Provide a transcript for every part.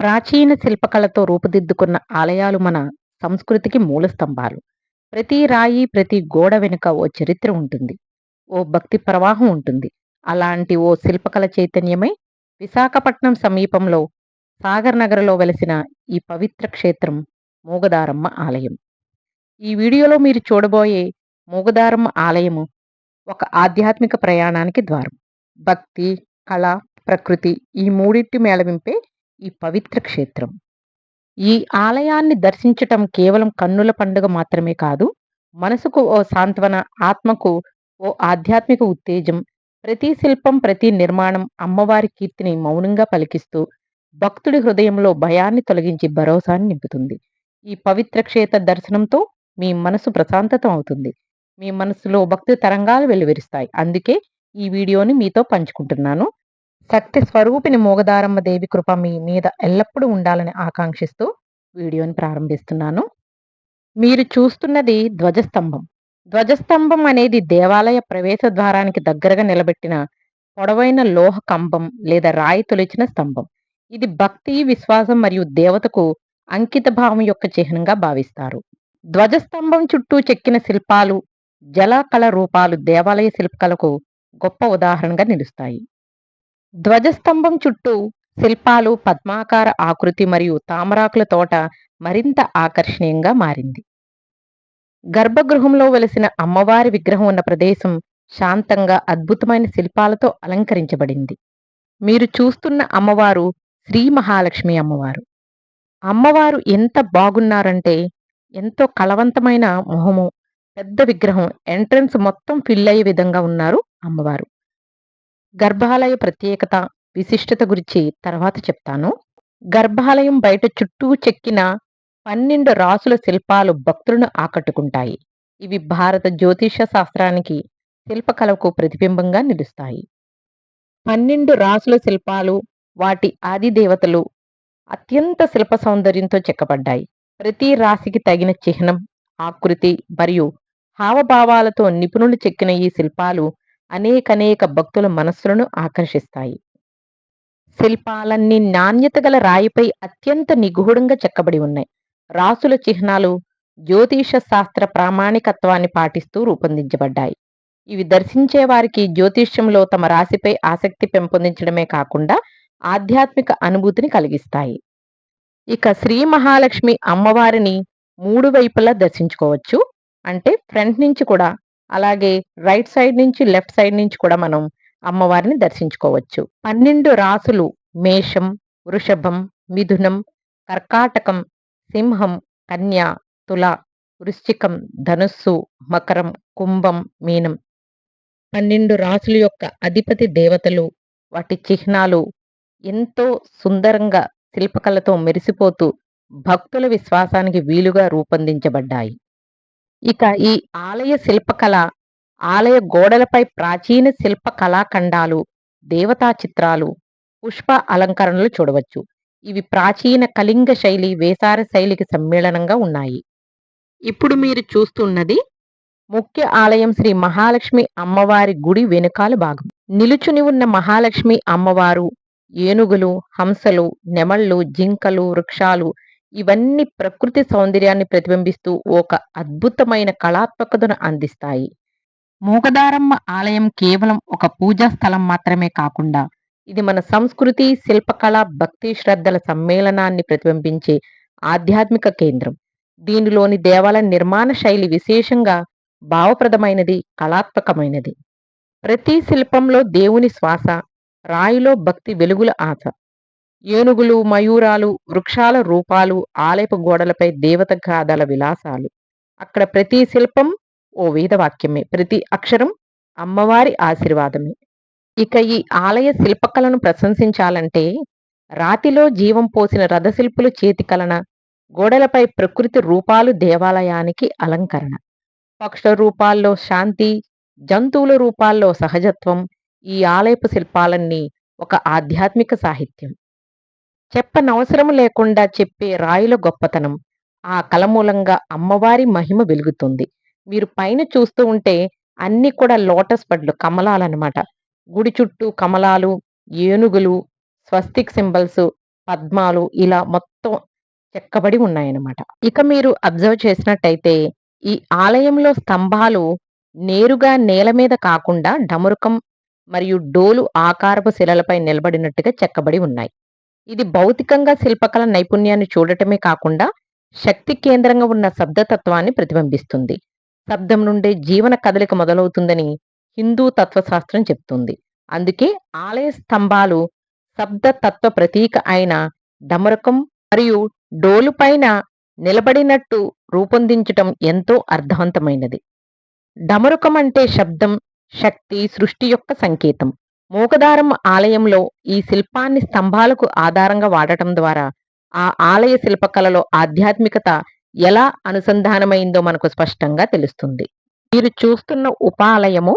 ప్రాచీన శిల్పకళతో రూపుదిద్దుకున్న ఆలయాలు మన సంస్కృతికి మూల స్తంభాలు. ప్రతి రాయి, ప్రతి గోడ వెనుక ఓ చరిత్ర ఉంటుంది. ఓ భక్తి ప్రవాహం ఉంటుంది. అలాంటి ఓ శిల్పకళ చైతన్యమై విశాఖపట్నం సమీపంలో సాగర్ నగర్‌లో వెలసిన ఈ పవిత్ర క్షేత్రం మూగదారమ్మ ఆలయం. ఈ వీడియోలో మీరు చూడబోయే మూగదారమ్మ ఆలయము ఒక ఆధ్యాత్మిక ప్రయాణానికి ద్వారం. భక్తి, కళ, ప్రకృతి ఈ మూడింటి మేళవింపే ఈ పవిత్ర క్షేత్రం. ఈ ఆలయాన్ని దర్శించటం కేవలం కన్నుల పండుగ మాత్రమే కాదు, మనసుకు ఓ సాంత్వన, ఆత్మకు ఓ ఆధ్యాత్మిక ఉత్తేజం. ప్రతి శిల్పం, ప్రతి నిర్మాణం అమ్మవారి కీర్తిని మౌనంగా పలికిస్తూ, భక్తుడి హృదయంలో భయాన్ని తొలగించి భరోసాని నింపుతుంది. ఈ పవిత్ర క్షేత్ర దర్శనంతో మీ మనసు ప్రశాంతతం అవుతుంది. మీ మనసులో భక్తి తరంగాలు వెలువరిస్తాయి అందుకే ఈ వీడియోని మీతో పంచుకుంటున్నాను. శక్తి స్వరూపిణి మూగదారమ్మ దేవి కృప మీ మీద ఎల్లప్పుడూ ఉండాలని ఆకాంక్షిస్తూ వీడియోని ప్రారంభిస్తున్నాను. మీరు చూస్తున్నది ధ్వజస్తంభం. ధ్వజస్తంభం అనేది దేవాలయ ప్రవేశ ద్వారానికి దగ్గరగా నిలబెట్టిన పొడవైన లోహ కంబం లేదా రాయి తొలిచిన స్తంభం. ఇది భక్తి, విశ్వాసం మరియు దేవతకు అంకిత భావం యొక్క చిహ్నంగా భావిస్తారు. ధ్వజస్తంభం చుట్టూ చెక్కిన శిల్పాలు, జలకళ రూపాలు దేవాలయ శిల్పకళకు గొప్ప ఉదాహరణగా నిలుస్తాయి. ధ్వజస్తంభం చుట్టూ శిల్పాలు, పద్మాకార ఆకృతి మరియు తామరాకుల తోట మరింత ఆకర్షణీయంగా మారింది. గర్భగృహంలో వెలసిన అమ్మవారి విగ్రహం ఉన్న ప్రదేశం శాంతంగా, అద్భుతమైన శిల్పాలతో అలంకరించబడింది. మీరు చూస్తున్న అమ్మవారు శ్రీ మహాలక్ష్మి అమ్మవారు. అమ్మవారు ఎంత బాగున్నారంటే ఎంతో కలవంతమైన మొహము, పెద్ద విగ్రహం ఎంట్రన్స్ మొత్తం ఫిల్ అయ్యే విధంగా ఉన్నారు అమ్మవారు. గర్భాలయ ప్రత్యేకత, విశిష్టత గురించి తర్వాత చెప్తాను. గర్భాలయం బయట చుట్టూ చెక్కిన పన్నెండు రాసుల శిల్పాలు భక్తులను ఆకట్టుకుంటాయి. ఇవి భారత జ్యోతిష శాస్త్రానికి, శిల్పకళకు ప్రతిబింబంగా నిలుస్తాయి. పన్నెండు రాసుల శిల్పాలు, వాటి ఆదిదేవతలు అత్యంత శిల్ప సౌందర్యంతో చెక్కబడ్డాయి. ప్రతి రాశికి తగిన చిహ్నం, ఆకృతి మరియు హావభావాలతో నిపుణులు చెక్కిన ఈ శిల్పాలు అనేకనేక భక్తుల మనస్సులను ఆకర్షిస్తాయి. శిల్పాలన్నీ నాణ్యత గల రాయిపై అత్యంత నిగూఢంగా చెక్కబడి ఉన్నాయి. రాసుల చిహ్నాలు జ్యోతిష శాస్త్ర ప్రామాణికత్వాన్ని పాటిస్తూ రూపొందించబడ్డాయి. ఇవి దర్శించే వారికి జ్యోతిష్యంలో తమ రాశిపై ఆసక్తి పెంపొందించడమే కాకుండా ఆధ్యాత్మిక అనుభూతిని కలిగిస్తాయి. ఇక శ్రీ మహాలక్ష్మి అమ్మవారిని మూడు వైపులా దర్శించుకోవచ్చు. అంటే ఫ్రంట్ నుంచి కూడా అలాగే రైట్ సైడ్ నుంచి, లెఫ్ట్ సైడ్ నుంచి కూడా మనం అమ్మవారిని దర్శించుకోవచ్చు. పన్నెండు రాసులు మేషం, వృషభం, మిథునం, కర్కాటకం, సింహం, కన్య, తుల, వృశ్చికం, ధనుస్సు, మకరం, కుంభం, మీనం. పన్నెండు రాసుల యొక్క అధిపతి దేవతలు, వాటి చిహ్నాలు ఎంతో సుందరంగా శిల్పకళతో మెరిసిపోతూ భక్తుల విశ్వాసానికి వీలుగా రూపొందించబడ్డాయి. ఇక ఈ ఆలయ శిల్పకళ ఆలయ గోడలపై ప్రాచీన శిల్ప కళాఖండాలు, దేవతా చిత్రాలు, పుష్ప అలంకరణలు చూడవచ్చు. ఇవి ప్రాచీన కళింగ శైలి, వేసార శైలికి సమ్మేళనంగా ఉన్నాయి. ఇప్పుడు మీరు చూస్తున్నది ముఖ్య ఆలయం శ్రీ మహాలక్ష్మి అమ్మవారి గుడి వెనుకాల భాగం. నిలుచుని ఉన్న మహాలక్ష్మి అమ్మవారు, ఏనుగులు, హంసలు, నెమళ్ళు, జింకలు, వృక్షాలు ఇవన్నీ ప్రకృతి సౌందర్యాన్ని ప్రతిబింబిస్తూ ఒక అద్భుతమైన కళాత్మకతను అందిస్తాయి. మూగదారమ్మ ఆలయం కేవలం ఒక పూజా స్థలం మాత్రమే కాకుండా ఇది మన సంస్కృతి, శిల్పకళ, భక్తి శ్రద్ధల సమ్మేళనాన్ని ప్రతిబింబించే ఆధ్యాత్మిక కేంద్రం. దీనిలోని దేవాలయ నిర్మాణ శైలి విశేషంగా భావప్రదమైనది, కళాత్మకమైనది. ప్రతి శిల్పంలో దేవుని శ్వాస, రాయిలో భక్తి వెలుగుల ఆశ. ఏనుగులు, మయూరాలు, వృక్షాల రూపాలు, ఆలయపు గోడలపై దేవత గాథల విలాసాలు. అక్కడ ప్రతి శిల్పం ఓ వేదవాక్యమే, ప్రతి అక్షరం అమ్మవారి ఆశీర్వాదమే. ఇక ఈ ఆలయ శిల్పకళను ప్రశంసించాలంటే రాతిలో జీవం పోసిన రథశిల్పులు చేతికలన, గోడలపై ప్రకృతి రూపాలు దేవాలయానికి అలంకరణ. పక్షుల రూపాల్లో శాంతి, జంతువుల రూపాల్లో సహజత్వం ఈ ఆలయపు శిల్పాలన్నీ ఒక ఆధ్యాత్మిక సాహిత్యం. చెప్పనవసరం లేకుండా చెప్పే రాయుల గొప్పతనం. ఆ కళ మూలంగా అమ్మవారి మహిమ వెలుగుతుంది. మీరు పైన చూస్తూ ఉంటే అన్నీ కూడా లోటస్ బడ్లు కమలాలన్నమాట గుడి చుట్టూ కమలాలు, ఏనుగులు, స్వస్తిక్ సింబల్స్, పద్మాలు ఇలా మొత్తం చెక్కబడి ఉన్నాయన్నమాట. ఇక మీరు అబ్జర్వ్ చేసినట్టయితే ఈ ఆలయంలో స్తంభాలు నేరుగా నేల మీద కాకుండా డమరుకం మరియు డోలు ఆకారపు శిలలపై నిలబడినట్టుగా చెక్కబడి ఉన్నాయి. ఇది భౌతికంగా శిల్పకళ నైపుణ్యాన్ని చూడటమే కాకుండా శక్తి కేంద్రంగా ఉన్న శబ్దతత్వాన్ని ప్రతిబింబిస్తుంది. శబ్దం నుండే జీవన కదలిక మొదలవుతుందని హిందూ తత్వశాస్త్రం చెప్తుంది. అందుకే ఆలయ స్తంభాలు శబ్ద తత్వ ప్రతీక అయిన డమరుకం మరియు డోలు పైన నిలబడినట్టు రూపొందించటం ఎంతో అర్థవంతమైనది. డమరుకం అంటే శబ్దం, శక్తి, సృష్టి యొక్క సంకేతం. మూకదారం ఆలయంలో ఈ శిల్పాన్ని స్తంభాలకు ఆధారంగా వాడటం ద్వారా ఆ ఆలయ శిల్పకళలో ఆధ్యాత్మికత ఎలా అనుసంధానమైందో మనకు స్పష్టంగా తెలుస్తుంది. మీరు చూస్తున్న ఉపాలయము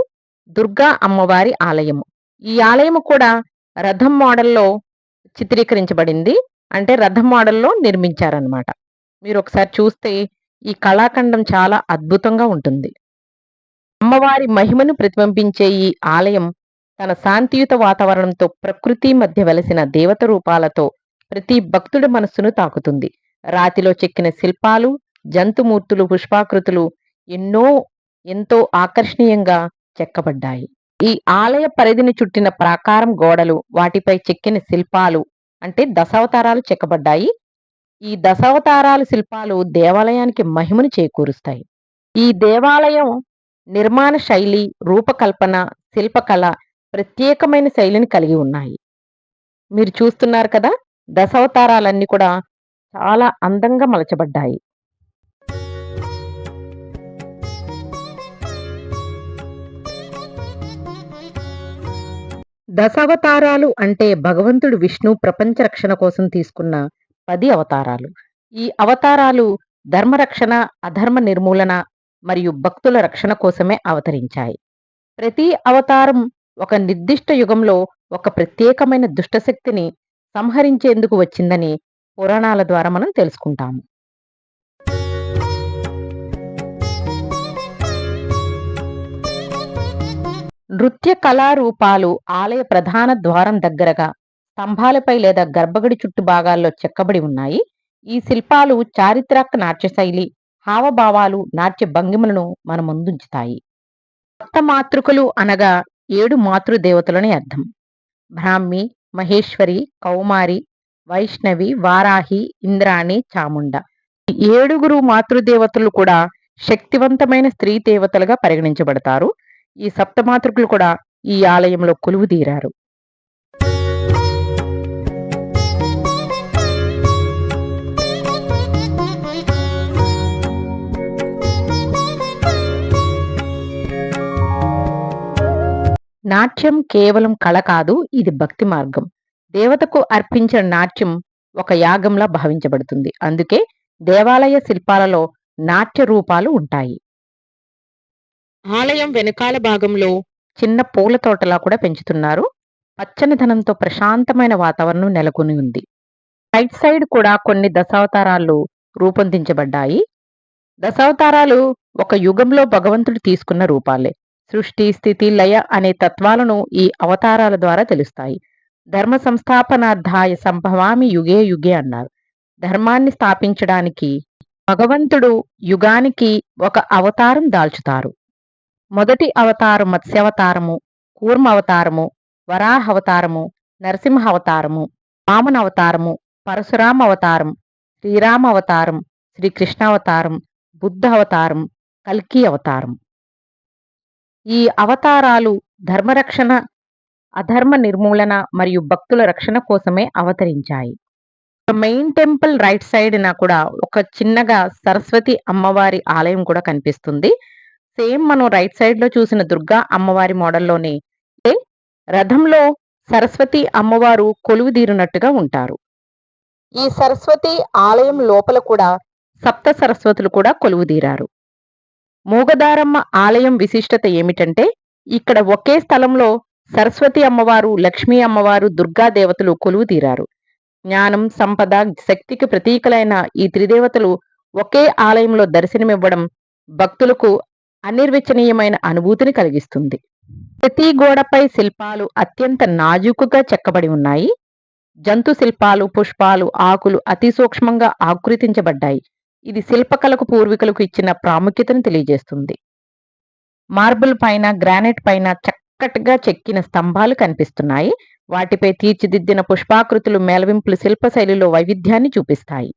దుర్గా అమ్మవారి ఆలయము. ఈ ఆలయము కూడా రథం మోడల్‌లో చిత్రీకరించబడింది. అంటే రథం మోడల్‌లో నిర్మించారనమాట. మీరొకసారి చూస్తే ఈ కళాఖండం చాలా అద్భుతంగా ఉంటుంది. అమ్మవారి మహిమను ప్రతిబింబించే ఈ ఆలయం తన శాంతియుత వాతావరణంతో, ప్రకృతి మధ్య వెలసిన దేవత రూపాలతో ప్రతి భక్తుడి మనస్సును తాకుతుంది. రాతిలో చెక్కిన శిల్పాలు, జంతుమూర్తులు, పుష్పాకృతులు ఎన్నో ఎంతో ఆకర్షణీయంగా చెక్కబడ్డాయి. ఈ ఆలయ పరిధిని చుట్టిన ప్రాకారం గోడలు, వాటిపై చెక్కిన శిల్పాలు అంటే దశావతారాలు చెక్కబడ్డాయి. ఈ దశావతారాలు శిల్పాలు దేవాలయానికి మహిమను చేకూరుస్తాయి. ఈ దేవాలయం నిర్మాణ శైలి, రూపకల్పన, శిల్పకళ ప్రత్యేకమైన శైలిని కలిగి ఉన్నాయి. మీరు చూస్తున్నారు కదా! దశావతారాలన్నీ కూడా చాలా అందంగా మలచబడ్డాయి. దశావతారాలు అంటే భగవంతుడు విష్ణు ప్రపంచ రక్షణ కోసం తీసుకున్న పది అవతారాలు. ఈ అవతారాలు ధర్మరక్షణ, అధర్మ నిర్మూలన మరియు భక్తుల రక్షణ కోసమే అవతరించాయి. ప్రతి అవతారం ఒక నిర్దిష్ట యుగంలో ఒక ప్రత్యేకమైన దుష్టశక్తిని సంహరించేందుకు వచ్చిందని పురాణాల ద్వారా మనం తెలుసుకుంటాము. నృత్య కళారూపాలు ఆలయ ప్రధాన ద్వారం దగ్గరగా స్తంభాలపై లేదా గర్భగుడి చుట్టు భాగాల్లో చెక్కబడి ఉన్నాయి. ఈ శిల్పాలు చారిత్రక నాట్య శైలి, హావభావాలు, నాట్య భంగిమలను మన ముందుంచుతాయి. సప్తమాతృకలు అనగా ఏడు మాతృదేవతలని అర్థం. బ్రాహ్మి, మహేశ్వరి, కౌమారి, వైష్ణవి, వారాహి, ఇంద్రాణి, చాముండ. ఏడుగురు మాతృదేవతలు కూడా శక్తివంతమైన స్త్రీ దేవతలుగా పరిగణించబడతారు. ఈ సప్తమాతృకులు కూడా ఈ ఆలయంలో కొలువు తీరారు నాట్యం కేవలం కళ కాదు. ఇది భక్తి మార్గం. దేవతకు అర్పించిన నాట్యం ఒక యాగంలా భావించబడుతుంది. అందుకే దేవాలయ శిల్పాలలో నాట్య రూపాలు ఉంటాయి. ఆలయం వెనకాల భాగంలో చిన్న పూల తోటలా కూడా పెంచుతున్నారు. పచ్చనిధనంతో ప్రశాంతమైన వాతావరణం నెలకొని ఉంది. రైట్ సైడ్ కూడా కొన్ని దశావతారాలు రూపొందించబడ్డాయి. దశావతారాలు ఒక యుగంలో భగవంతుడు తీసుకున్న రూపాలే. సృష్టి, స్థితి, లయ అనే తత్వాలను ఈ అవతారాల ద్వారా తెలుస్తాయి. ధర్మ సంస్థాపనార్థాయ సంభవామి యుగే యుగే అన్నారు. ధర్మాన్ని స్థాపించడానికి భగవంతుడు యుగానికి ఒక అవతారం దాల్చుతారు. మొదటి అవతారం అవతారము పరశురామ అవతారం శ్రీరామ అవతారం శ్రీకృష్ణా అవతారం బుద్ధ అవతారం కల్కి అవతారం. ఈ అవతారాలు ధర్మరక్షణ, అధర్మ నిర్మూలన మరియు భక్తుల రక్షణ కోసమే అవతరించాయి. మెయిన్ టెంపుల్ రైట్ సైడ్‌న కూడా ఒక చిన్నగా సరస్వతి అమ్మవారి ఆలయం కూడా కనిపిస్తుంది. సేమ్ మనం రైట్ సైడ్‌లో చూసిన దుర్గా అమ్మవారి మోడల్‌లోనే అంటే రథంలో సరస్వతి అమ్మవారు కొలువుదీరినట్టుగా ఉంటారు. ఈ సరస్వతి ఆలయం లోపల కూడా సప్త సరస్వతులు కూడా కొలువుదీరారు. మూగదారమ్మ ఆలయం విశిష్టత ఏమిటంటే ఇక్కడ ఒకే స్థలంలో సరస్వతి అమ్మవారు, లక్ష్మీ అమ్మవారు, దుర్గా దేవతలు కొలువుదీరారు. జ్ఞానం, సంపద, శక్తికి ప్రతీకలైన ఈ త్రిదేవతలు ఒకే ఆలయంలో దర్శనమివ్వడం భక్తులకు అనిర్వచనీయమైన అనుభూతిని కలిగిస్తుంది. ప్రతి గోడపై శిల్పాలు అత్యంత నాజూకుగా చెక్కబడి ఉన్నాయి. జంతు శిల్పాలు పుష్పాలు ఆకులు అతి సూక్ష్మంగా ఆకృతించబడ్డాయి ఇది శిల్పకళకు పూర్వీకులకు ఇచ్చిన ప్రాముఖ్యతను తెలియజేస్తుంది. మార్బుల్ పైన గ్రానైట్ పైన చక్కటిగా చెక్కిన స్తంభాలు కనిపిస్తున్నాయి. వాటిపై తీర్చిదిద్దిన పుష్పాకృతులు మేళవింపులు శిల్పశైలిలో వైవిధ్యాన్ని చూపిస్తాయి.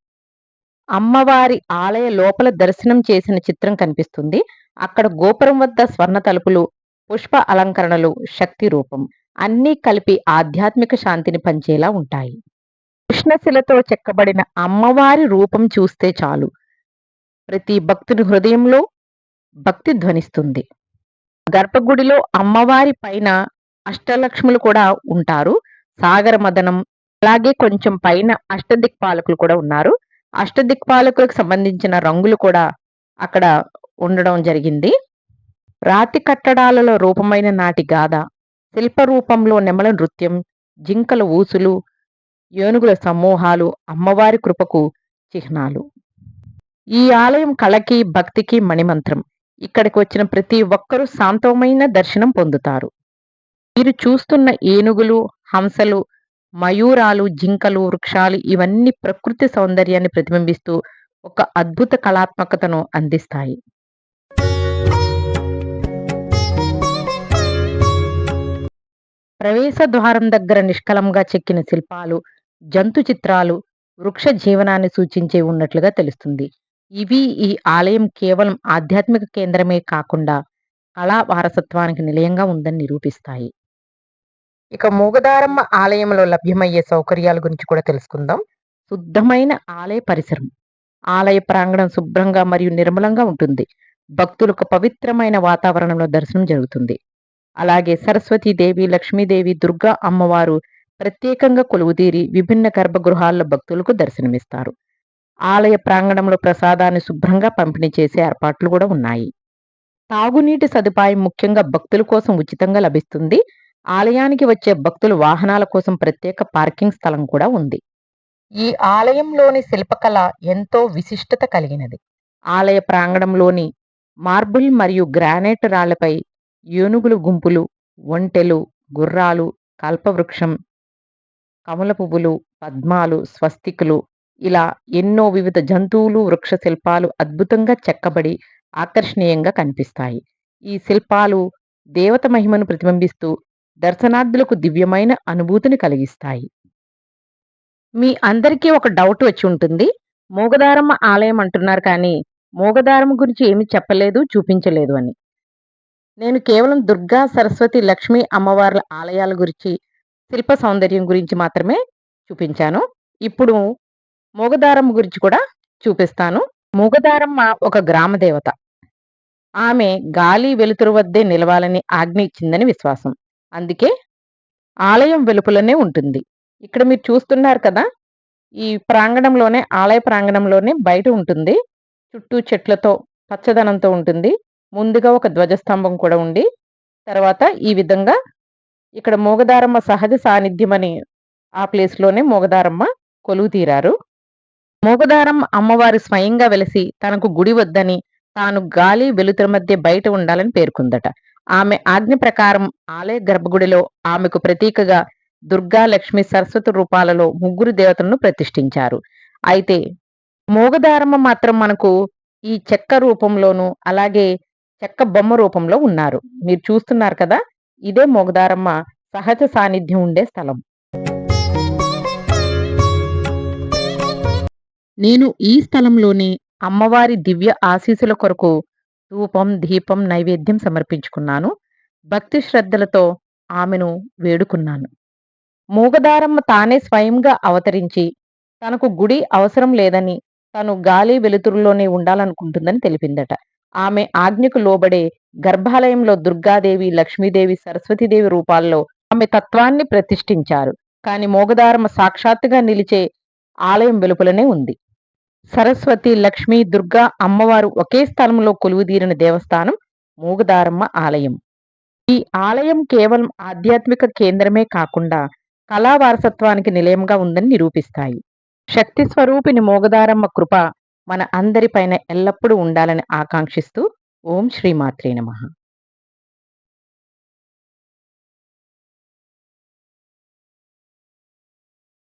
అమ్మవారి ఆలయ లోపల దర్శనం చేసిన చిత్రం కనిపిస్తుంది. అక్కడ గోపురం వద్ద స్వర్ణ తలుపులు పుష్ప అలంకరణలు శక్తి రూపం అన్నీ కలిపి ఆధ్యాత్మిక శాంతిని పంచేలా ఉంటాయి. కృష్ణశిలతో చెక్కబడిన అమ్మవారి రూపం చూస్తే చాలు. ప్రతి భక్తుని హృదయంలో భక్తి ధ్వనిస్తుంది. గర్భగుడిలో అమ్మవారి పైన అష్టలక్ష్ములు కూడా ఉంటారు. సాగర మదనం అలాగే కొంచెం పైన అష్టదిక్పాలకులు కూడా ఉన్నారు. అష్టదిక్పాలకులకు సంబంధించిన రంగులు కూడా అక్కడ ఉండడం జరిగింది. రాతి కట్టడాలలో రూపమైన నాటి గాథ శిల్ప రూపంలో నెమల నృత్యం జింకల ఊసులు ఏనుగుల సమూహాలు అమ్మవారి కృపకు చిహ్నాలు. ఈ ఆలయం కళకి భక్తికి మణిమంత్రం. ఇక్కడికి వచ్చిన ప్రతి ఒక్కరూ శాంతమైన దర్శనం పొందుతారు. మీరు చూస్తున్న ఏనుగులు హంసలు మయూరాలు జింకలు వృక్షాలు ఇవన్నీ ప్రకృతి సౌందర్యాన్ని ప్రతిబింబిస్తూ ఒక అద్భుత కళాత్మకతను అందిస్తాయి. ప్రవేశ ద్వారం దగ్గర నిష్కలంగా చెక్కిన శిల్పాలు జంతు చిత్రాలు వృక్ష జీవనాన్ని సూచించే ఉన్నట్లుగా తెలుస్తుంది. ఇవి ఈ ఆలయం కేవలం ఆధ్యాత్మిక కేంద్రమే కాకుండా కళా వారసత్వానికి నిలయంగా ఉందని నిరూపిస్తాయి. ఇక మూగదారమ్మ ఆలయంలో లభ్యమయ్యే సౌకర్యాల గురించి కూడా తెలుసుకుందాం. శుద్ధమైన ఆలయ పరిసరం. ఆలయ ప్రాంగణం శుభ్రంగా మరియు నిర్మలంగా ఉంటుంది. భక్తులకు పవిత్రమైన వాతావరణంలో దర్శనం జరుగుతుంది. అలాగే సరస్వతీదేవి లక్ష్మీదేవి దుర్గా అమ్మవారు ప్రత్యేకంగా కొలువుతీరి విభిన్న గర్భగృహాల్లో భక్తులకు దర్శనమిస్తారు. ఆలయ ప్రాంగణంలో ప్రసాదాన్ని శుభ్రంగా పంపిణీ చేసే ఏర్పాట్లు కూడా ఉన్నాయి. తాగునీటి సదుపాయం ముఖ్యంగా భక్తుల కోసం ఉచితంగా లభిస్తుంది. ఆలయానికి వచ్చే భక్తులు వాహనాల కోసం ప్రత్యేక పార్కింగ్ స్థలం కూడా ఉంది. ఈ ఆలయంలోని శిల్పకళ ఎంతో విశిష్టత కలిగినది. ఆలయ ప్రాంగణంలోని మార్బుల్ మరియు గ్రానైట్ రాళ్ళపై ఏనుగులు గుంపులు ఒంటెలు గుర్రాలు కల్పవృక్షం కమల పువ్వులు పద్మాలు స్వస్తికులు ఇలా ఎన్నో వివిధ జంతువులు వృక్ష శిల్పాలు అద్భుతంగా చెక్కబడి ఆకర్షణీయంగా కనిపిస్తాయి. ఈ శిల్పాలు దేవత మహిమను ప్రతిబింబిస్తూ దర్శనార్థులకు దివ్యమైన అనుభూతిని కలిగిస్తాయి. మీ అందరికీ ఒక డౌట్ వచ్చి ఉంటుంది. మూగదారమ్మ ఆలయం అంటున్నారు కానీ మూగదారమ్మ గురించి ఏమి చెప్పలేదు చూపించలేదు అని. నేను కేవలం దుర్గా సరస్వతి లక్ష్మి అమ్మవార్ల ఆలయాల గురించి శిల్ప సౌందర్యం గురించి మాత్రమే చూపించాను. ఇప్పుడు మూగదారం గురించి కూడా చూపిస్తాను. మూగదారమ్మ ఒక గ్రామ దేవత. ఆమె గాలి వెలుతురు వద్దే నిలవాలని ఆజ్ఞ ఇచ్చిందని విశ్వాసం. అందుకే ఆలయం వెలుపులనే ఉంటుంది. ఇక్కడ మీరు చూస్తున్నారు కదా ఈ ప్రాంగణంలోనే ఆలయ ప్రాంగణంలోనే బయట ఉంటుంది. చుట్టూ చెట్లతో పచ్చదనంతో ఉంటుంది. ముందుగా ఒక ధ్వజస్తంభం కూడా ఉండి తర్వాత ఈ విధంగా ఇక్కడ మోగదారమ్మ సహజ సాన్నిధ్యం అని ఆ ప్లేస్లోనే మోగదారమ్మ కొలువు తీరారు. మోగదారమ్మ అమ్మవారి స్వయంగా వెలిసి తనకు గుడి వద్దని తాను గాలి వెలుతురు మధ్య బయట ఉండాలని పేర్కొందట. ఆమె ఆజ్ఞ ప్రకారం ఆలయ గర్భగుడిలో ఆమెకు ప్రతీకగా దుర్గా లక్ష్మి సరస్వతి రూపాలలో ముగ్గురు దేవతలను ప్రతిష్ఠించారు. అయితే మోగదారమ్మ మాత్రం మనకు ఈ చెక్క రూపంలోను అలాగే చెక్క బొమ్మ రూపంలో ఉన్నారు. మీరు చూస్తున్నారు కదా ఇదే మోగదారమ్మ సహజ సాన్నిధ్యం ఉండే స్థలం. నేను ఈ స్థలంలోని అమ్మవారి దివ్య ఆశీసుల కొరకు ధూపం దీపం నైవేద్యం సమర్పించుకున్నాను. భక్తి శ్రద్ధలతో ఆమెను వేడుకున్నాను. మూగదారమ్మ తానే స్వయంగా అవతరించి తనకు గుడి అవసరం లేదని తను గాలి వెలుతురులోనే ఉండాలనుకుంటుందని తెలిపిందట. ఆమె ఆజ్ఞకు లోబడే గర్భాలయంలో దుర్గాదేవి లక్ష్మీదేవి సరస్వతీదేవి రూపాల్లో ఆమె తత్వాన్ని ప్రతిష్ఠించారు. కాని మోగదారమ సాక్షాత్తుగా నిలిచే ఆలయం వెలుపలనే ఉంది. సరస్వతి లక్ష్మి దుర్గా అమ్మవారు ఒకే స్థలంలో కొలువుదీరిన దేవస్థానం మూగదారమ్మ ఆలయం. ఈ ఆలయం కేవలం ఆధ్యాత్మిక కేంద్రమే కాకుండా కళా వారసత్వానికి నిలయంగా ఉందని నిరూపిస్తాయి. శక్తి స్వరూపిణి మోగదారమ్మ కృప మన అందరిపైన ఎల్లప్పుడూ ఉండాలని ఆకాంక్షిస్తూ ఓం శ్రీ మాత్రే నమః.